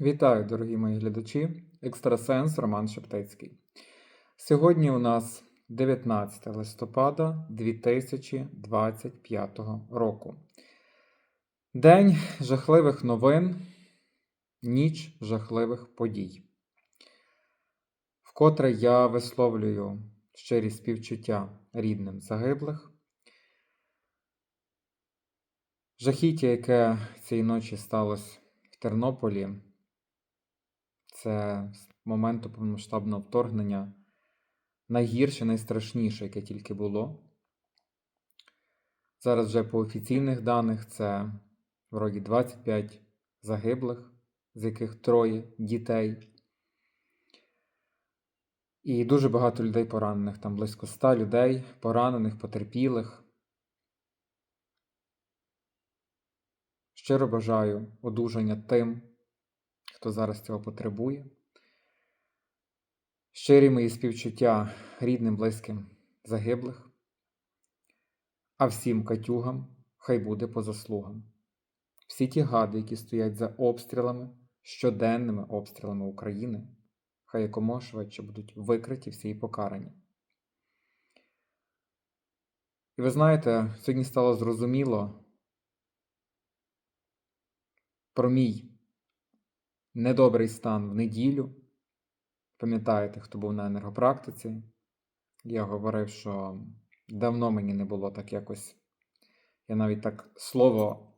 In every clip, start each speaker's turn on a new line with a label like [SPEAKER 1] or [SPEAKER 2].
[SPEAKER 1] Вітаю, дорогі мої глядачі, екстрасенс Роман Шептицький. Сьогодні у нас 19 листопада 2025 року. День жахливих новин, ніч жахливих подій. Вкотре я висловлюю щирі співчуття рідним загиблих. Жахіття, яке цієї ночі сталося в Тернополі, це з моменту повномасштабного вторгнення найгірше, найстрашніше, яке тільки було. Зараз вже по офіційних даних це вроді 25 загиблих, з яких троє дітей. І дуже багато людей поранених, там близько 100 людей, поранених, потерпілих. Щиро бажаю одужання тим, хто зараз цього потребує. Щирі мої співчуття рідним, близьким загиблих, а всім катюгам хай буде по заслугам. Всі ті гади, які стоять за обстрілами, щоденними обстрілами України, хай якомога швидше будуть викриті всі і покарані. І ви знаєте, сьогодні стало зрозуміло про мій недобрий стан в неділю. Пам'ятаєте, хто був на енергопрактиці? Я говорив, що давно мені не було так якось. Я навіть так слово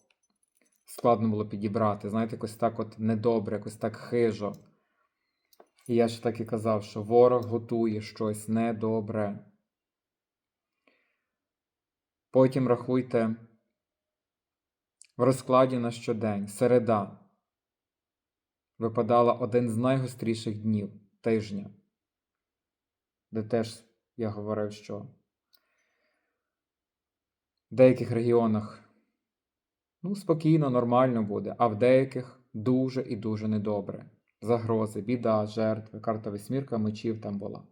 [SPEAKER 1] складно було підібрати. Знаєте, якось так от недобре, якось так хижо. І я ж так і казав, що ворог готує щось недобре. Потім рахуйте в розкладі на щодень, середа випадала один з найгостріших днів тижня, де теж я говорив, що в деяких регіонах ну, спокійно, нормально буде, а в деяких дуже і дуже недобре. Загрози, біда, жертви, карта вісьмірка мечів там була.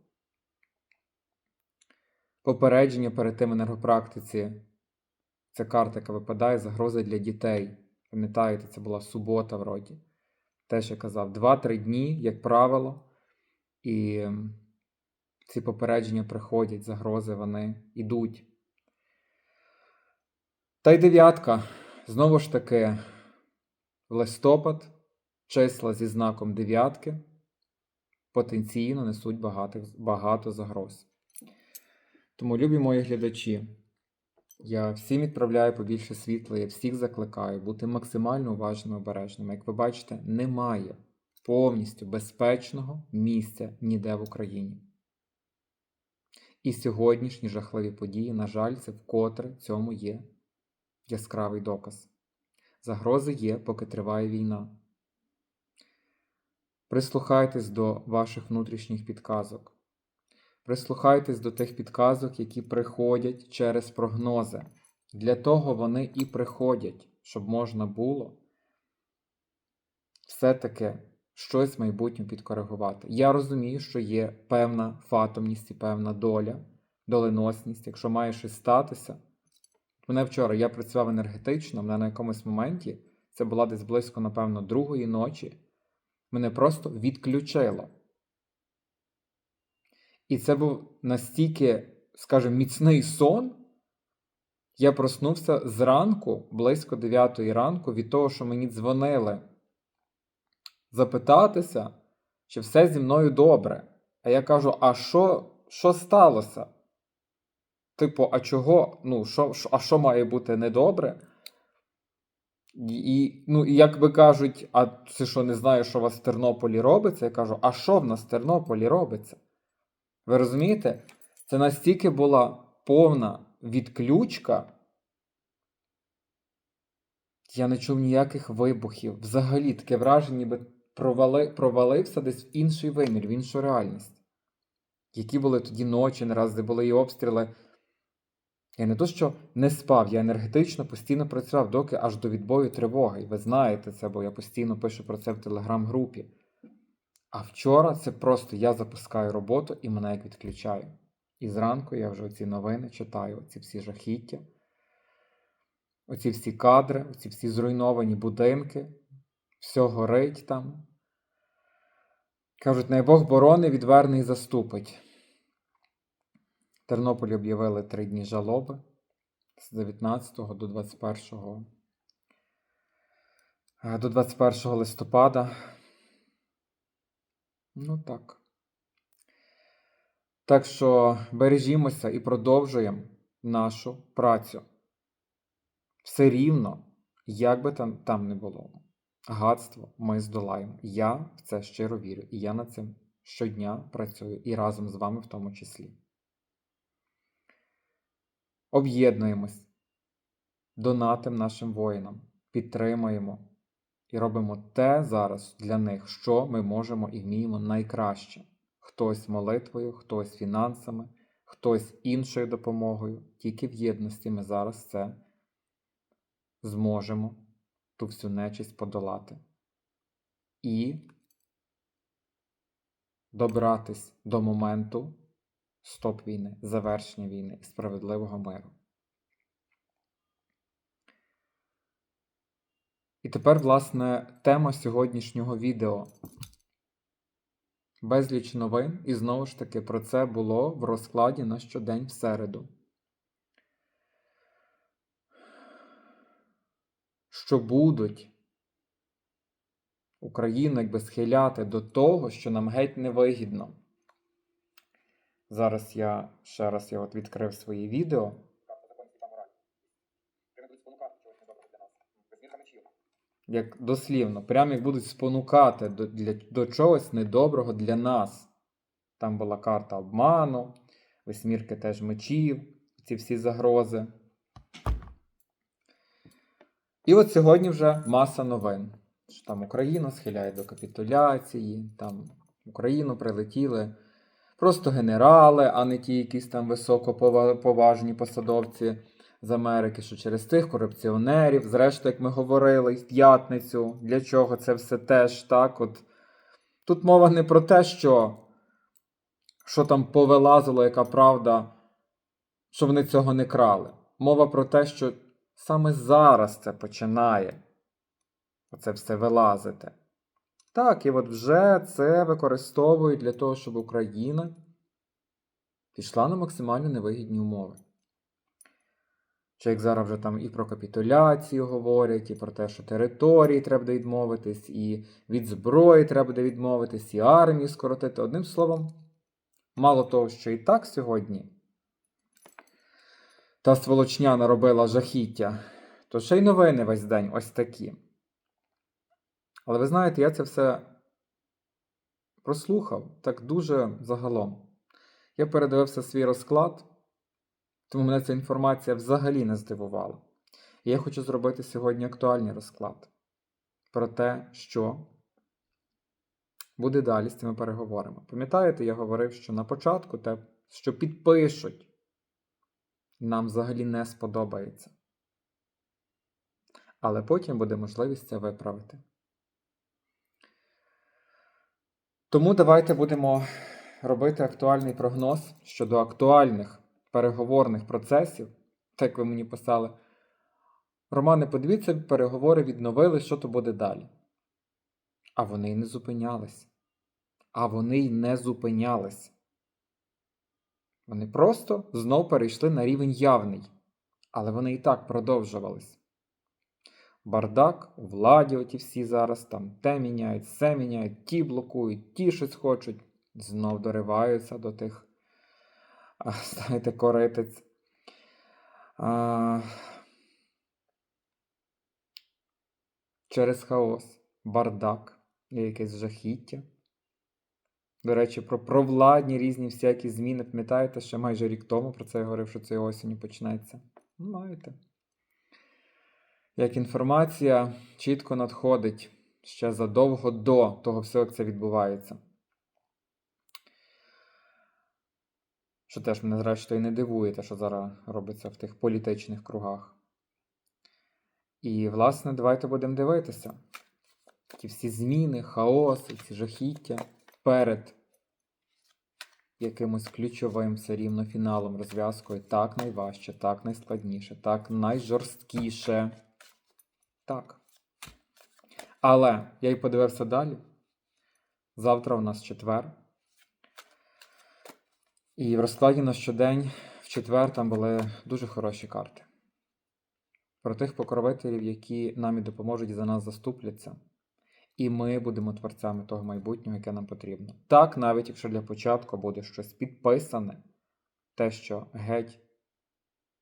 [SPEAKER 1] Попередження перед тим енергопрактиці. Ця карта, яка випадає, загрози для дітей. Пам'ятаєте, це була субота вроді. Теж я казав, 2-3 дні, як правило, і ці попередження приходять, загрози вони йдуть. Та й дев'ятка. Знову ж таки, листопад, числа зі знаком дев'ятки потенційно несуть багато, багато загроз. Тому, любі мої глядачі, я всім відправляю побільше світла, я всіх закликаю бути максимально уважними обережними. Як ви бачите, немає повністю безпечного місця ніде в Україні. І сьогоднішні жахливі події, на жаль, це вкотре цьому є яскравий доказ. Загрози є, поки триває війна. Прислухайтесь до ваших внутрішніх підказок. Прислухайтесь до тих підказок, які приходять через прогнози. Для того вони і приходять, щоб можна було все-таки щось в майбутньому підкоригувати. Я розумію, що є певна фатомність і певна доля, доленосність. Якщо має щось статися. Мене вчора я працював енергетично, мене на якомусь моменті, це була десь близько, напевно, другої ночі, мене просто відключило. І це був настільки, скажімо, міцний сон. Я проснувся зранку, близько 9 ранку, від того, що мені дзвонили запитатися, чи все зі мною добре. А я кажу: а що що сталося? Типу, а чого? Ну, що, а що має бути недобре? І, ну, і як би кажуть, а це що не знаю, що у вас в Тернополі робиться? Я кажу, а що в нас в Тернополі робиться? Ви розумієте? Це настільки була повна відключка. Я не чув ніяких вибухів. Взагалі таке враження, ніби провали, провалився десь в інший вимір, в іншу реальність. Які були тоді ночі, не раз, де були і обстріли. Я не то, що не спав, я енергетично постійно працював, доки аж до відбою тривоги. І ви знаєте це, бо я постійно пишу про це в телеграм-групі. А вчора це просто я запускаю роботу і мене як відключаю. І зранку я вже оці новини читаю, оці всі жахіття, оці всі кадри, оці всі зруйновані будинки, все горить там. Кажуть, най Бог борони, відверний заступить. В Тернополі об'явили три дні жалоби з 19 до 21, е, до 21 листопада. Ну так. Так що бережімося і продовжуємо нашу працю. Все рівно, як би там, там не було. Гадство ми здолаємо. Я в це щиро вірю. І я над цим щодня працюю і разом з вами в тому числі. Об'єднуємось, донатимо нашим воїнам, підтримуємо і робимо те зараз для них, що ми можемо і вміємо найкраще. Хтось молитвою, хтось фінансами, хтось іншою допомогою. Тільки в єдності ми зараз це зможемо ту всю нечисть подолати. І добратись до моменту стоп війни, завершення війни і справедливого миру. І тепер, власне, тема сьогоднішнього відео. Безліч новин, і знову ж таки про це було в розкладі на щодень в середу. Що будуть Україну якби схиляти до того, що нам геть невигідно. Зараз я ще раз я от відкрив свої відео. Як дослівно, прямо як будуть спонукати до, для, до чогось недоброго для нас. Там була карта обману, восьмірки теж мечів, ці всі загрози. І от сьогодні вже маса новин. Що там Україну схиляє до капітуляції, там в Україну прилетіли просто генерали, а не ті якісь там високоповажні посадовці з Америки, що через тих корупціонерів, зрештою, як ми говорили в п'ятницю, для чого це все теж так. От Тут мова не про те, що що там повилазило, яка правда, що вони цього не крали. Мова про те, що саме зараз це починає оце все вилазити. Так, і от вже це використовують для того, щоб Україна пішла на максимально невигідні умови. Чи як зараз вже там і про капітуляцію говорять, і про те, що території треба буде відмовитись, і від зброї треба буде відмовитись, і армію скоротити. Одним словом, мало того, що і так сьогодні та сволочня наробила жахіття, то ще й новини весь день ось такі. Але ви знаєте, я це все прослухав так дуже загалом. Я передивився свій розклад, тому мене ця інформація взагалі не здивувала. І я хочу зробити сьогодні актуальний розклад про те, що буде далі з цими переговорами. Пам'ятаєте, я говорив, що на початку те, що підпишуть, нам взагалі не сподобається. Але потім буде можливість це виправити. Тому давайте будемо робити актуальний прогноз щодо актуальних переговорних процесів, так ви мені писали. Романе, подивіться, переговори відновили, що то буде далі. А вони й не зупинялись. А вони й не зупинялись. Вони просто знов перейшли на рівень явний. Але вони і так продовжувались. Бардак, у владі оті всі зараз там те міняють, все міняють, ті блокують, ті щось хочуть, знов дориваються до тих, знаєте, коритець. А, Через хаос, бардак і якесь жахіття. До речі, про провладні різні всякі зміни. Пам'ятаєте, ще майже рік тому про це я говорив, що цієї осені почнеться. Маєте як інформація чітко надходить ще задовго до того всього, як це відбувається. Що теж мене, зрештою, не дивує, те, що зараз робиться в тих політичних кругах. І, власне, давайте будемо дивитися. Ті всі зміни, хаоси, ці жахіття перед якимось ключовим все рівно фіналом розв'язкою так найважче, так найскладніше, так найжорсткіше. Так. Але я й подивився далі. Завтра у нас четвер. І в розкладі на щодень в четвер там були дуже хороші карти. Про тих покровителів, які нам і допоможуть і за нас заступляться. І ми будемо творцями того майбутнього, яке нам потрібно. Так, навіть якщо для початку буде щось підписане, те, що геть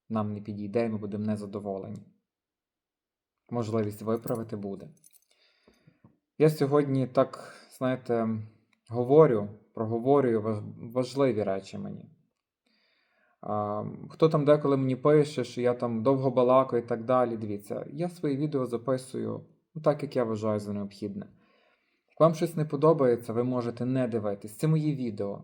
[SPEAKER 1] нам не підійде, і ми будемо незадоволені. Можливість виправити буде. Я сьогодні так, знаєте, говорю, проговорюю важливі речі мені. Хто там деколи мені пише, що я там довго балакаю і так далі. Дивіться, я свої відео записую ну, так, як я вважаю за необхідне. Як вам щось не подобається, ви можете не дивитись. Це мої відео.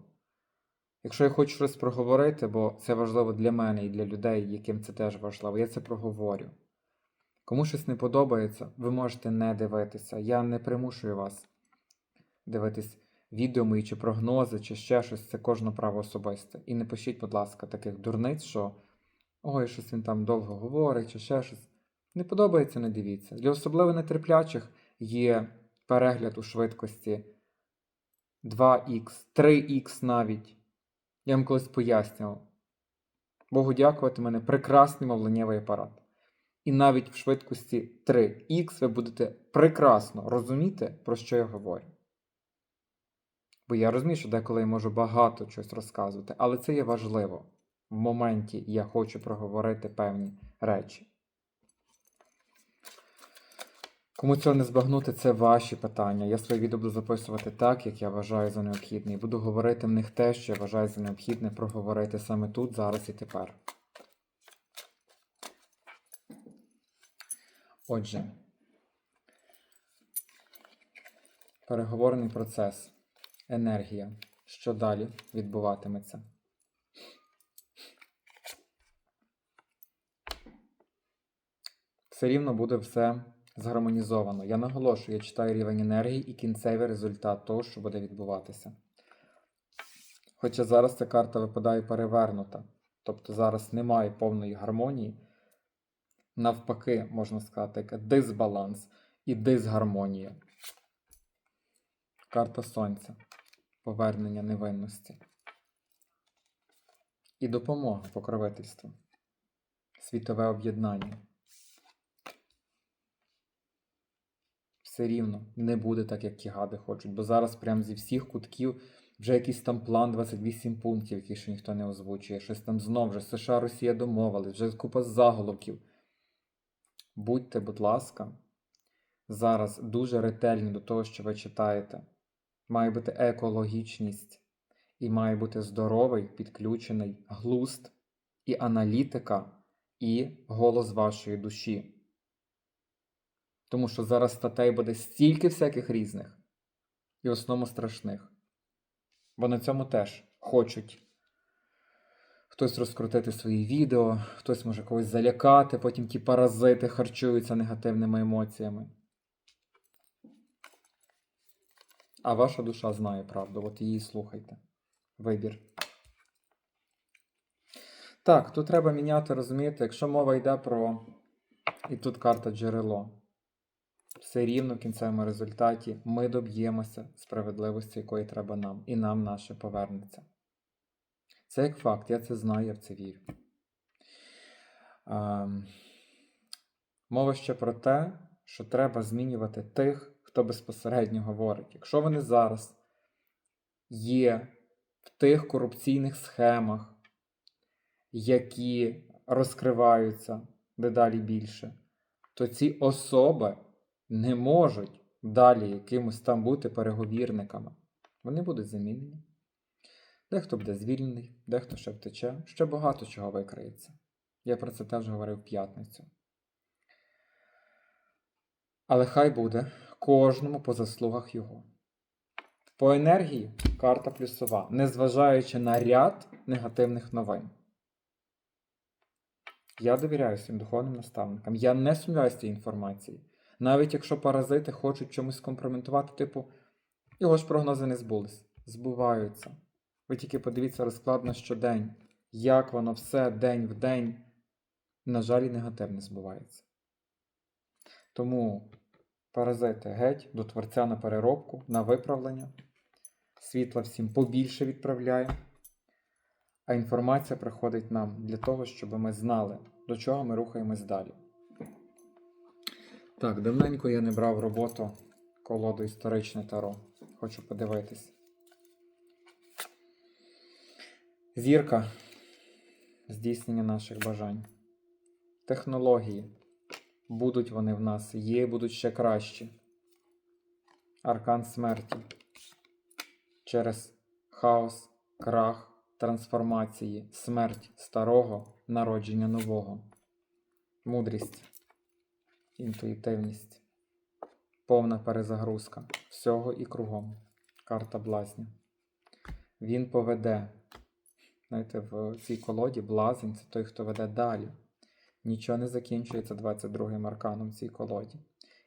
[SPEAKER 1] Якщо я хочу щось проговорити, бо це важливо для мене і для людей, яким це теж важливо, я це проговорю. Кому щось не подобається, ви можете не дивитися. Я не примушую вас дивитись відео мої чи прогнози, чи ще щось, це кожне право особисте. І не пишіть, будь ласка, таких дурниць, що ой, щось він там довго говорить, чи ще щось. Не подобається, не дивіться. Для особливо нетерплячих є перегляд у швидкості 2х, 3х навіть. Я вам колись пояснював. Богу дякувати, мене прекрасний мовленнєвий апарат. І навіть в швидкості 3х ви будете прекрасно розуміти, про що я говорю. Бо я розумію, що деколи я можу багато чогось розказувати, але це є важливо. В моменті я хочу проговорити певні речі. Кому цього не збагнути, це ваші питання. Я свої відео буду записувати так, як я вважаю за необхідне. І буду говорити в них те, що я вважаю за необхідне проговорити саме тут, зараз і тепер. Отже, переговорний процес, енергія. Що далі відбуватиметься? Все рівно буде все згармонізовано. Я наголошую, я читаю рівень енергії і кінцевий результат того, що буде відбуватися. Хоча зараз ця карта випадає перевернута, тобто зараз немає повної гармонії, навпаки, можна сказати, як дисбаланс і дисгармонія. Карта Сонця. Повернення невинності. І допомога покровительству. Світове об'єднання. Все рівно не буде так, як ті гади хочуть, бо зараз прям зі всіх кутків вже якийсь там план 28 пунктів, який ще ніхто не озвучує. Щось там знов вже США, Росія домовились, вже купа заголовків. Будьте, будь ласка, зараз дуже ретельні до того, що ви читаєте. Має бути екологічність і має бути здоровий, підключений глузд і аналітика, і голос вашої душі. Тому що зараз статей буде стільки всяких різних і в основному страшних. Бо на цьому теж хочуть хтось розкрутити свої відео, хтось може когось залякати, потім ті паразити харчуються негативними емоціями. А ваша душа знає правду, от її слухайте. Вибір. Так, тут треба міняти, розумієте, якщо мова йде про. І тут карта джерело. Все рівно в кінцевому результаті ми доб'ємося справедливості, якої треба нам, і нам наше повернеться. Це як факт, я це знаю, я в це вірю. А, мова ще про те, що треба змінювати тих, хто безпосередньо говорить. Якщо вони зараз є в тих корупційних схемах, які розкриваються дедалі більше, то ці особи не можуть далі якимось там бути переговірниками. Вони будуть замінені. Дехто буде звільнений, дехто ще втече, ще багато чого викриється. Я про це теж говорив в п'ятницю. Але хай буде кожному по заслугах його. По енергії карта плюсова, незважаючи на ряд негативних новин. Я довіряю своїм духовним наставникам. Я не сумніваюся цієї інформації. Навіть якщо паразити хочуть чомусь скомпрометувати, типу, його ж прогнози не збулись. Збуваються. Ви тільки подивіться розклад на щодень, як воно все день в день, на жаль, і негативне збувається. Тому паразити геть до творця на переробку, на виправлення, світла всім побільше відправляє. А інформація приходить нам для того, щоб ми знали, до чого ми рухаємось далі. Так, давненько я не брав роботу колоду історичне таро. Хочу подивитись. Зірка здійснення наших бажань. Технології. Будуть вони в нас, є, будуть ще кращі. Аркан смерті. Через хаос, крах, трансформації, смерть старого, народження нового. Мудрість, інтуїтивність, повна перезагрузка всього і кругом. Карта блазня. Він поведе. Знаєте, в цій колоді блазень це той, хто веде далі. Нічого не закінчується 22-м арканом в цій колоді.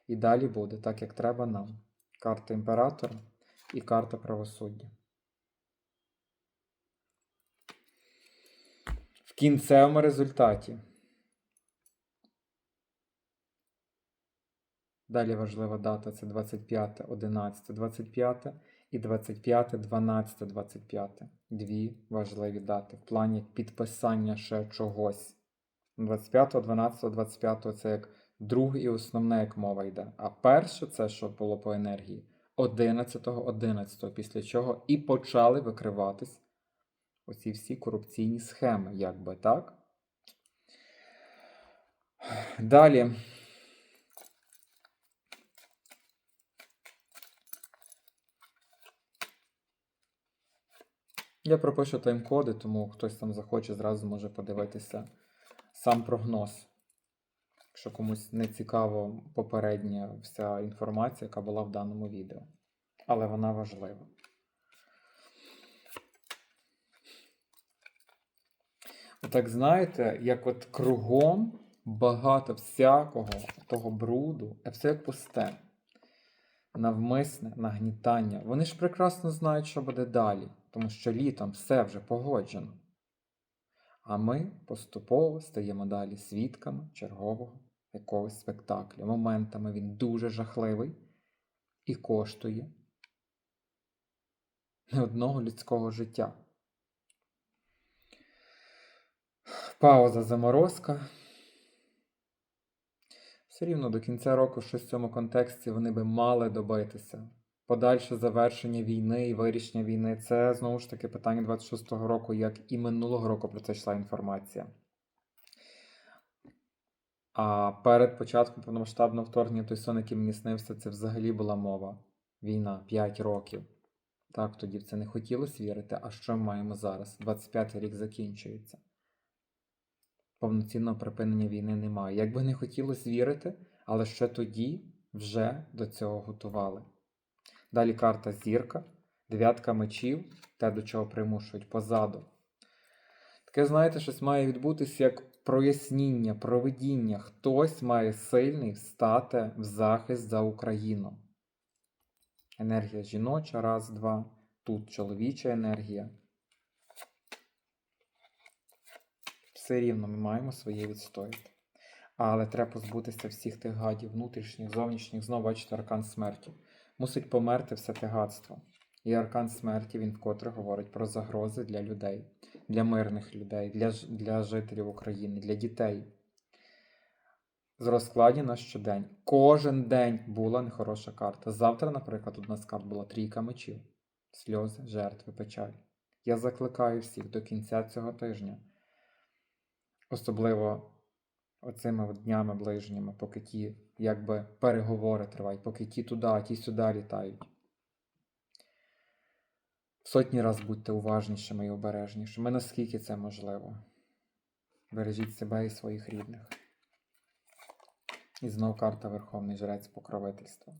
[SPEAKER 1] І далі буде так, як треба нам. Карта імператора і карта правосуддя. В кінцевому результаті. Далі важлива дата це 25, 11, 25 і 25, 12, 25. Дві важливі дати в плані підписання ще чогось. 25, 12, 25 це як друге і основне, як мова йде. А перше, це що було по енергії, 11, 11, після чого і почали викриватись оці всі корупційні схеми, якби так. Далі. Я пропишу тайм-коди, тому хтось там захоче, зразу може подивитися сам прогноз. Якщо комусь не цікаво попередня вся інформація, яка була в даному відео. Але вона важлива. Так знаєте, як от кругом багато всякого того бруду, а все як пусте. Навмисне нагнітання. Вони ж прекрасно знають, що буде далі, тому що літом все вже погоджено. А ми поступово стаємо далі свідками чергового якогось спектакля. Моментами він дуже жахливий і коштує не одного людського життя. Пауза заморозка. Все рівно до кінця року щось в цьому контексті вони би мали добитися. Подальше завершення війни і вирішення війни це знову ж таки питання 26-го року, як і минулого року про це йшла інформація. А перед початком повномасштабного вторгнення той сон, який мені снився, це взагалі була мова. Війна 5 років. Так, тоді в це не хотілося вірити. А що ми маємо зараз? 25-й рік закінчується. Повноцінного припинення війни немає. Як би не хотілося вірити, але ще тоді вже до цього готували. Далі карта зірка, дев'ятка мечів, те, до чого примушують позаду. Таке, знаєте, щось має відбутися як проясніння, проведіння. Хтось має сильний встати в захист за Україну. Енергія жіноча, раз, два. Тут чоловіча енергія. Все рівно ми маємо своє відстояти. Але треба позбутися всіх тих гадів, внутрішніх, зовнішніх, знову бачите, аркан смерті. Мусить померти все те гадство. І аркан смерті він вкотре говорить про загрози для людей, для мирних людей, для, для жителів України, для дітей. З розкладі на щодень. Кожен день була нехороша карта. Завтра, наприклад, у нас карт була трійка мечів, сльози, жертви, печаль. Я закликаю всіх до кінця цього тижня, особливо оцими от днями ближніми, поки ті якби переговори тривають, поки ті туди, а ті сюди літають. Сотні раз будьте уважнішими і обережнішими, наскільки це можливо. Бережіть себе і своїх рідних. І знов карта Верховний Жрець покровительства.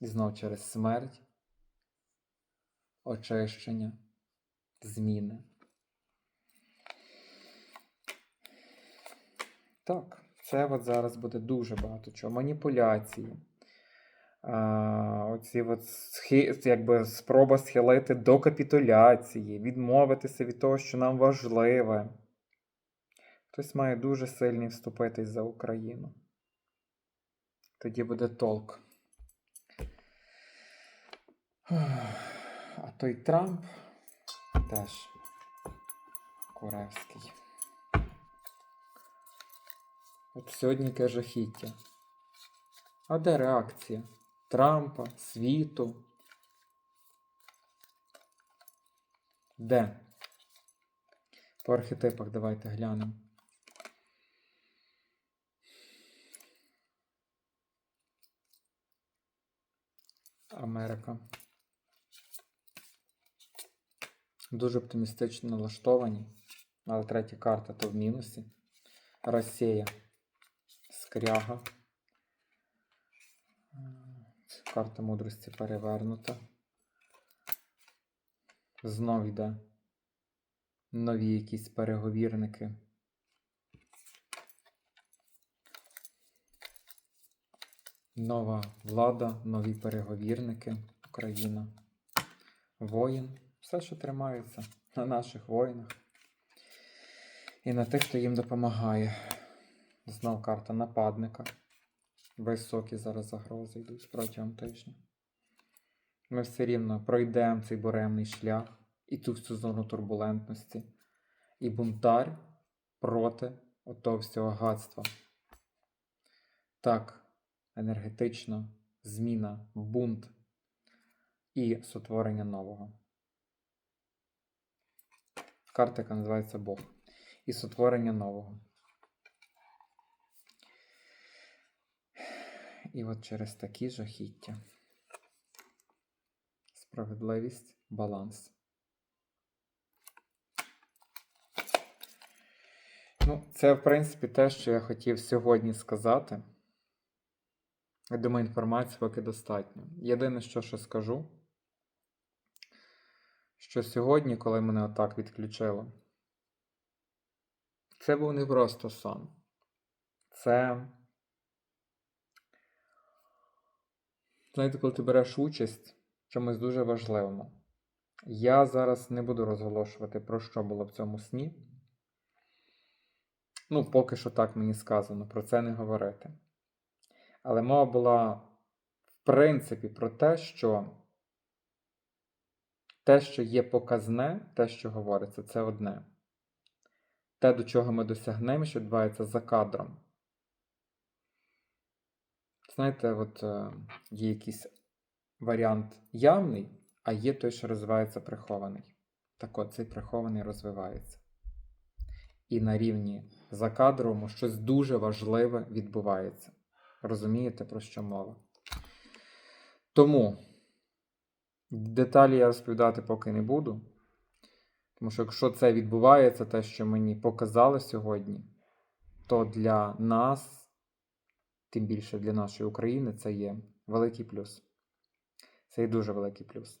[SPEAKER 1] І знов через смерть, очищення, зміни. Так, це от зараз буде дуже багато чого. Маніпуляції. А, оці от схи, якби спроба схилити до капітуляції, відмовитися від того, що нам важливе. Хтось має дуже сильний вступитись за Україну. Тоді буде толк. А той Трамп теж Куревський. От сьогодні яке жахіття. А де реакція? Трампа, світу? Де? По архетипах давайте глянемо. Америка. Дуже оптимістично налаштовані, але третя карта то в мінусі. Росія. Скряга. Карта мудрості перевернута. Знов йде нові якісь переговірники. Нова влада, нові переговірники, Україна, воїн. Все, що тримається на наших воїнах. І на тих, хто їм допомагає. Знов карта нападника. Високі зараз загрози йдуть протягом тижня. Ми все рівно пройдемо цей буремний шлях і ту всю зону турбулентності. І бунтар проти отого всього гадства. Так, енергетично, зміна, бунт і сотворення нового. Карта, яка називається Бог. І сотворення нового. І от через такі жахіття. Справедливість, баланс. Ну, це, в принципі, те, що я хотів сьогодні сказати. Я думаю, інформації поки достатньо. Єдине, що ще скажу, що сьогодні, коли мене отак відключило, це був не просто сон. Це. Знаєте, коли ти береш участь в чомусь дуже важливому. Я зараз не буду розголошувати, про що було в цьому сні. Ну, поки що так мені сказано, про це не говорити. Але мова була, в принципі, про те, що те, що є показне, те, що говориться, це одне. Те, до чого ми досягнемо, що відбувається за кадром. Знаєте, от є якийсь варіант явний, а є той, що розвивається прихований. Так от цей прихований розвивається. І на рівні закадровому щось дуже важливе відбувається. Розумієте, про що мова? Тому деталі я розповідати поки не буду. Тому що якщо це відбувається, те, що мені показали сьогодні, то для нас, тим більше для нашої України, це є великий плюс. Це є дуже великий плюс.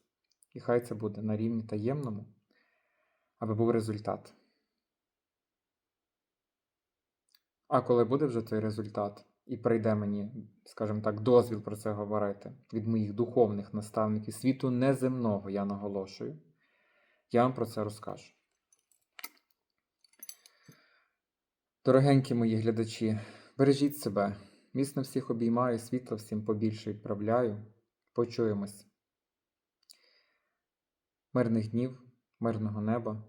[SPEAKER 1] І хай це буде на рівні таємному, аби був результат. А коли буде вже той результат, і прийде мені, скажімо так, дозвіл про це говорити від моїх духовних наставників світу неземного, я наголошую, я вам про це розкажу. Дорогенькі мої глядачі, бережіть себе. Міцно всіх обіймаю, світло всім побільше відправляю. Почуємось. Мирних днів, мирного неба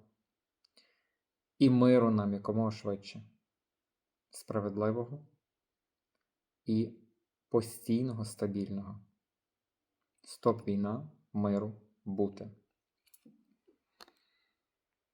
[SPEAKER 1] і миру нам якомога швидше, справедливого і постійного, стабільного. Стоп війна, миру бути.